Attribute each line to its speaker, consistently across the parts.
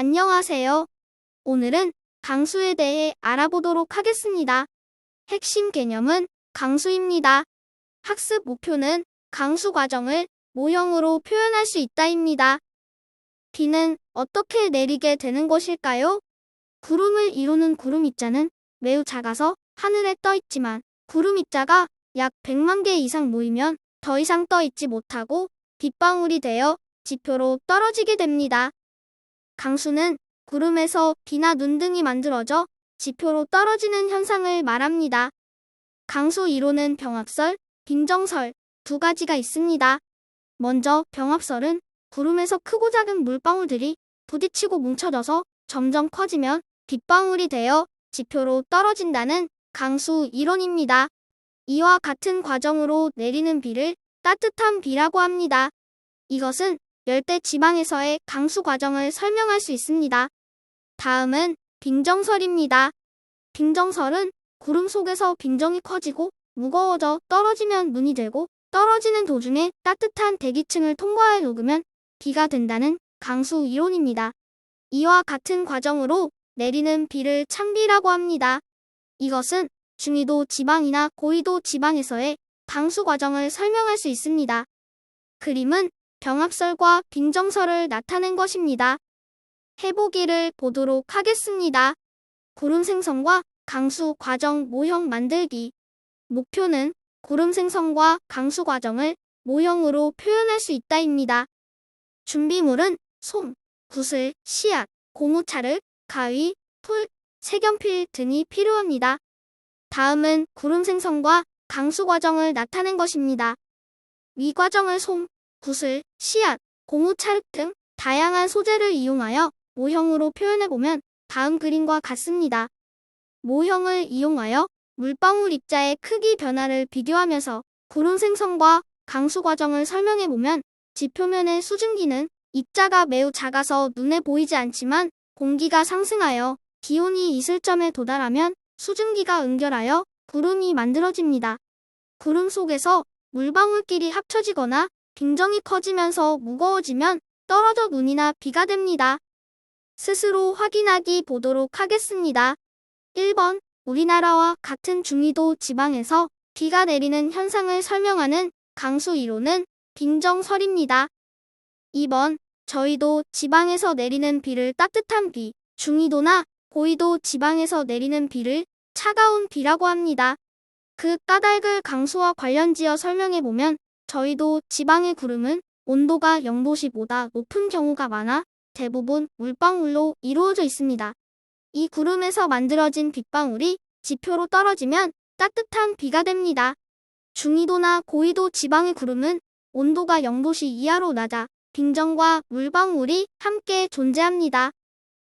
Speaker 1: 안녕하세요. 오늘은 강수에 대해 알아보도록 하겠습니다. 핵심 개념은 강수입니다. 학습 목표는 강수 과정을 모형으로 표현할 수 있다입니다. 비는 어떻게 내리게 되는 것일까요? 구름을 이루는 구름 입자는 매우 작아서 하늘에 떠 있지만 구름 입자가 약 100만 개 이상 모이면 더 이상 떠 있지 못하고 빗방울이 되어 지표로 떨어지게 됩니다. 강수는 구름에서 비나 눈 등이 만들어져 지표로 떨어지는 현상을 말합니다. 강수 이론은 병합설, 빙정설 두 가지가 있습니다. 먼저 병합설은 구름에서 크고 작은 물방울들이 부딪히고 뭉쳐져서 점점 커지면 빗방울이 되어 지표로 떨어진다는 강수 이론입니다. 이와 같은 과정으로 내리는 비를 따뜻한 비라고 합니다. 이것은 열대 지방에서의 강수 과정을 설명할 수 있습니다. 다음은 빙정설입니다. 빙정설은 구름 속에서 빙정이 커지고 무거워져 떨어지면 눈이 되고 떨어지는 도중에 따뜻한 대기층을 통과해 녹으면 비가 된다는 강수 이론입니다. 이와 같은 과정으로 내리는 비를 찬비라고 합니다. 이것은 중위도 지방이나 고위도 지방에서의 강수 과정을 설명할 수 있습니다. 그림은 병합설과 빙정설을 나타낸 것입니다. 해보기를 보도록 하겠습니다. 구름 생성과 강수 과정 모형 만들기. 목표는 구름 생성과 강수 과정을 모형으로 표현할 수 있다입니다. 준비물은 솜, 구슬, 씨앗, 고무차르, 가위, 풀, 색연필 등이 필요합니다. 다음은 구름 생성과 강수 과정을 나타낸 것입니다. 위 과정을 솜, 구슬, 씨앗, 고무찰 등 다양한 소재를 이용하여 모형으로 표현해보면 다음 그림과 같습니다. 모형을 이용하여 물방울 입자의 크기 변화를 비교하면서 구름 생성과 강수 과정을 설명해보면 지표면의 수증기는 입자가 매우 작아서 눈에 보이지 않지만 공기가 상승하여 기온이 이슬점에 도달하면 수증기가 응결하여 구름이 만들어집니다. 구름 속에서 물방울끼리 합쳐지거나 빙정이 커지면서 무거워지면 떨어져 눈이나 비가 됩니다. 스스로 확인하기 보도록 하겠습니다. 1번 우리나라와 같은 중위도 지방에서 비가 내리는 현상을 설명하는 강수 이론은 빙정설입니다. 2번 저희도 지방에서 내리는 비를 따뜻한 비, 중위도나 고위도 지방에서 내리는 비를 차가운 비라고 합니다. 그 까닭을 강수와 관련지어 설명해보면 저희도 지방의 구름은 온도가 0도씨보다 높은 경우가 많아 대부분 물방울로 이루어져 있습니다. 이 구름에서 만들어진 빗방울이 지표로 떨어지면 따뜻한 비가 됩니다. 중위도나 고위도 지방의 구름은 온도가 0도씨 이하로 낮아 빙정과 물방울이 함께 존재합니다.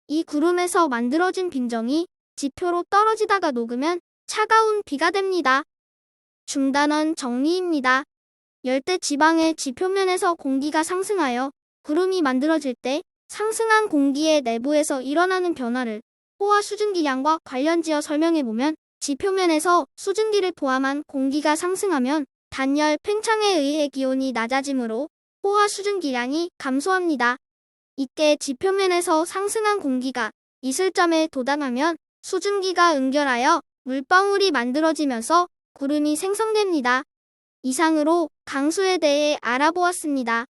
Speaker 1: 이 구름에서 만들어진 빙정이 지표로 떨어지다가 녹으면 차가운 비가 됩니다. 중단원 정리입니다. 열대 지방의 지표면에서 공기가 상승하여 구름이 만들어질 때 상승한 공기의 내부에서 일어나는 변화를 호화 수증기량과 관련지어 설명해보면 지표면에서 수증기를 포함한 공기가 상승하면 단열 팽창에 의해 기온이 낮아지므로 호화 수증기량이 감소합니다. 이때 지표면에서 상승한 공기가 이슬점에 도달하면 수증기가 응결하여 물방울이 만들어지면서 구름이 생성됩니다. 이상으로 강수에 대해 알아보았습니다.